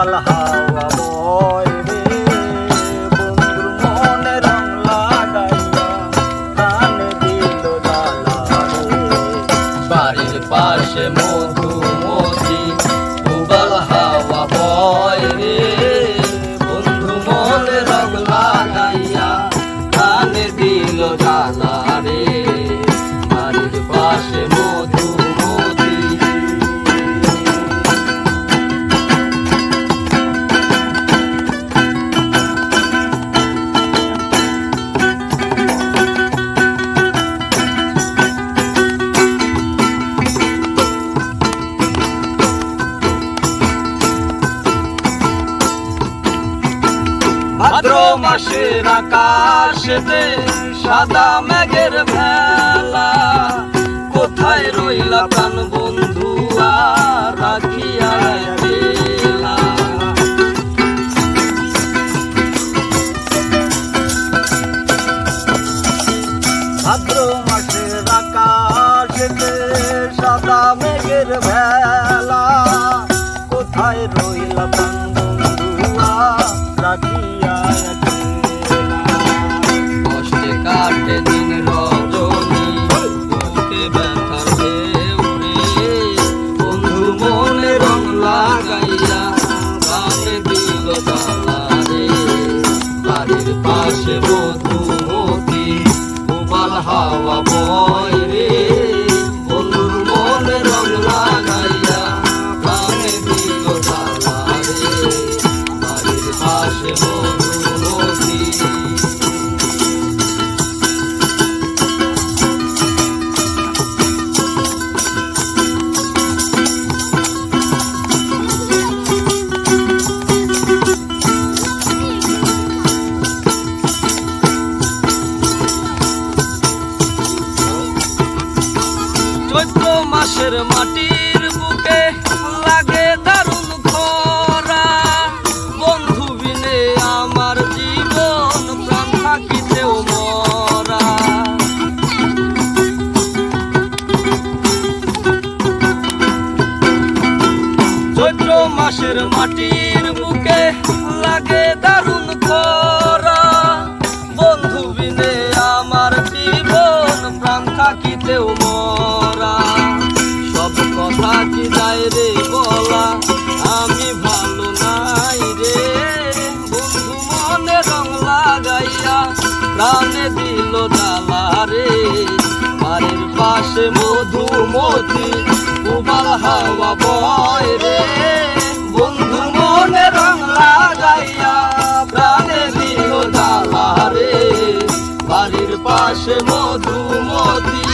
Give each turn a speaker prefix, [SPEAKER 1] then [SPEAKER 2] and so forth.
[SPEAKER 1] উবাল হাওয়া বয় রে। বন্ধুর মনে রং লাগাইয়া প্রাণে দিল জ্বালা রে।
[SPEAKER 2] বাড়ির পাশে মধুমতি ভাদ্র মাসের আকাশেতে সাদা মেঘের ভেলা কোথায় রইলা প্রাণ বন্ধু আর রাখিয়া
[SPEAKER 1] ভাদ্র মাসের আকাশেতে সাদা মেঘের ভেলা কোথায় রইল
[SPEAKER 2] লাগাইয়া গানে দিল বাড়ির পাশে মধুমতি চৈত্র মাসের মাটির বুকে লাগে দারুণ খরা। বন্ধু বিনে আমার জীবন প্রাণ থাকিতেও মরা। চৈত্র মাসের মাটির বুকে লাগে দারুণ খরা। বন্ধু বিনে আমার জীবন প্রাণ থাকিতেও মরা। প্রাণে দিল ডালারে বাড়ির পাশে মধুমতি উবাল হাওয়া বয় রে। বন্ধু মনে রং লাগাইয়া প্রাণে দিল ডালারে বাড়ির পাশে মধুমতি